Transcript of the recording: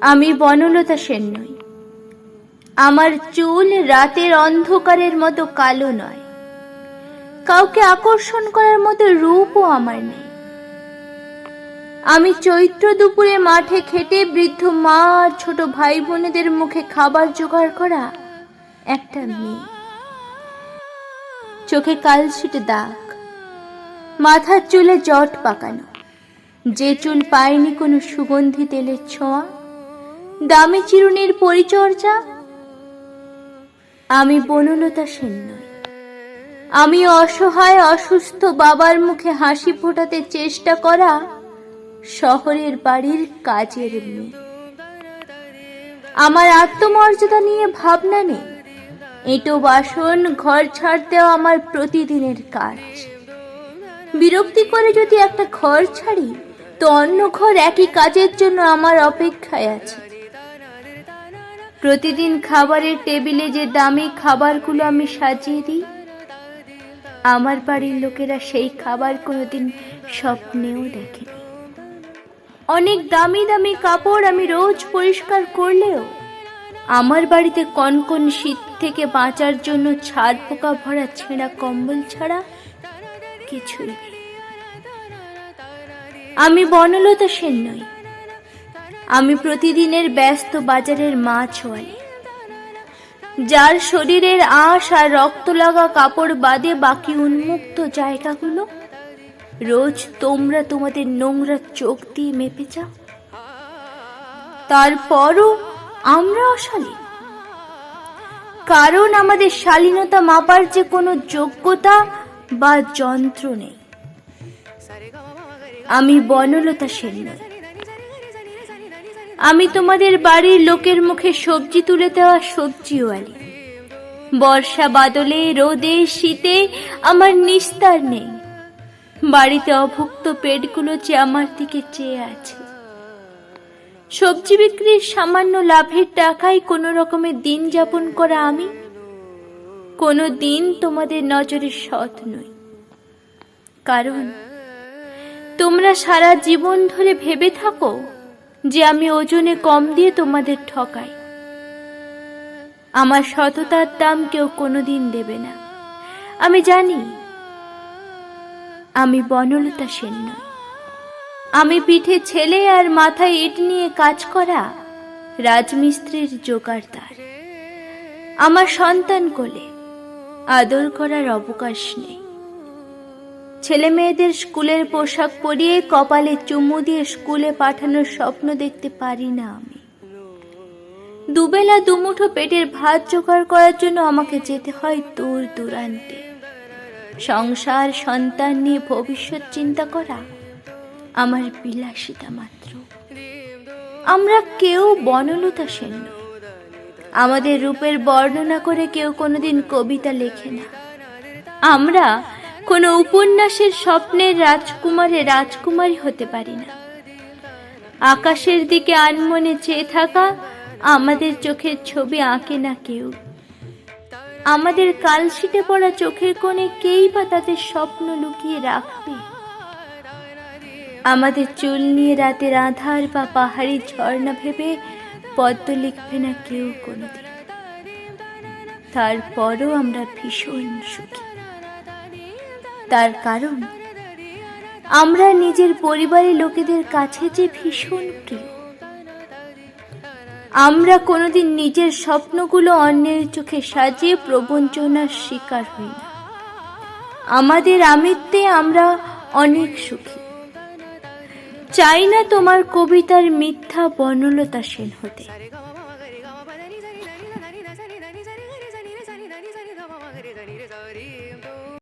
আমি বনলতা সেন নই। আমার চুল রাতের অন্ধকারের মতো কালো নয়। কাউকে আকর্ষণ করার মতো রূপও আমার নেই। আমি চৈত্র দুপুরে মাঠে খেটে বৃদ্ধ মা আর ছোট ভাই বোনেদের মুখে খাবার জোগাড় করা একটা মেয়ে। চোখে কালছিটে দাগ, মাথার চুলে জট পাকানো। যে চুল পায়নি কোনো সুগন্ধি তেলের ছোঁয়া, দামি চিরুনির পরিচর্যা, আমি বনলতা সেন আমি অসহায়, অসুস্থ বাবার মুখে হাসি ফোটাতে চেষ্টা করা শহরের বাড়ির কাজের মেয়ে। আমার আত্মমর্যাদা নিয়ে ভাবনা নেই। এঁটো বাসন, ঘর ছাড় দেওয়া আমার প্রতিদিনের কাজ। বিরক্তি করে যদি একটা ঘর ছাড়ি তো অন্য ঘর একই কাজের জন্য আমার অপেক্ষায় আছে। প্রতিদিন খাবারের টেবিলে যে দামি খাবারগুলো আমি সাজিয়ে দিই, আমার বাড়ির লোকেরা সেই খাবার কোনোদিন স্বপ্নেও দেখেনি। অনেক দামি দামি কাপড় আমি রোজ পরিষ্কার করলেও আমার বাড়িতে কনকন শীত থেকে বাঁচার জন্য ছাদ পোকা ভরা ছেঁড়া কম্বল ছাড়া কিছুই নেই। আমি বনলতা সেন নই। আমি প্রতিদিনের ব্যস্ত বাজারের মাছ হই যার শরীরের আঁশ আর রক্ত লাগা কাপড় বাদে বাকি উন্মুক্ত জায়গাগুলো, রোজ তোমরা তোমাদের নোংরা চোখ দিয়ে মেপে যাও। তারপরও আমরা অশালীন। কারণ আমাদের শালীনতা মাপার যে কোনো যোগ্যতা বা যন্ত্র নেই। আমি বনলতা সেন আমি তোমাদের বাড়ির লোকের মুখে সবজি তুলে দেওয়া সবজিওয়ালি বর্ষা বাদলে, রোদে, শীতে আমার নিস্তার নেই। বাড়িতে অভুক্ত পেটগুলো যে আমার দিকে চেয়ে আছে। সবজি বিক্রির সামান্য লাভের টাকায় কোনো রকমের দিন যাপন করা আমি। কোনো দিন তোমাদের নজরে সৎ নই। কারণ তোমরা সারা জীবন ধরে ভেবে থাকো যে আমি ওজনে কম দিয়ে তোমাদের ঠকাই। আমার সততার দাম কেউ কোনোদিন দেবে না। আমি জানি, আমি বনলতা সেন নই। আমি পিঠে ছেলে আর মাথায় ইট নিয়ে কাজ করা রাজমিস্ত্রির জোগাড়দার আমার সন্তান কোলে আদর করার অবকাশ নেই। ছেলে মেয়েদের স্কুলের পোশাক পরিয়ে কপালে চুমু দিয়ে স্কুলে পাঠানোর স্বপ্ন দেখতে পারি না আমি। দুবেলা দুমুঠো পেটের ভাত জোগাড় করার জন্য আমাকে যেতে হয় দূর দূরান্তে। সংসার, সন্তান নিয়ে ভবিষ্যৎ চিন্তা করা আমার বিলাসিতা মাত্র। আমরা কেউ বনলতা সেন আমাদের রূপের বর্ণনা করে কেউ কোনোদিন কবিতা লেখে না। আমরা কোনো উপন্যাসের স্বপ্নের রাজকুমারে রাজকুমারী হতে পারি না। আকাশের দিকে আনমনে চেয়ে থাকা আমাদের চোখের ছবি আঁকে না কেউ। আমাদের কালশিটে পড়া চোখের কোণে কেই বা তাদের স্বপ্ন লুকিয়ে রাখবে? আমাদের চুল নিয়ে রাতের আধার বা পাহাড়ি ঝর্ণা ভেবে পদ্ম লিখবে না কেউ কোনোদিন। তারপরও আমরা ভীষণ সুখী। তার কারণ, আমরা নিজের পরিবারের লোকেদের কাছে যে ভীষণ প্রিয়। আমরা কোনোদিন নিজের স্বপ্নগুলো অন্যের চোখে সাজিয়ে প্রবঞ্চনার শিকার হই না। আমাদের আমিত্বে আমরা অনেক সুখী। চাই না তোমার কবিতার মিথ্যা বনলতা সেন হতে।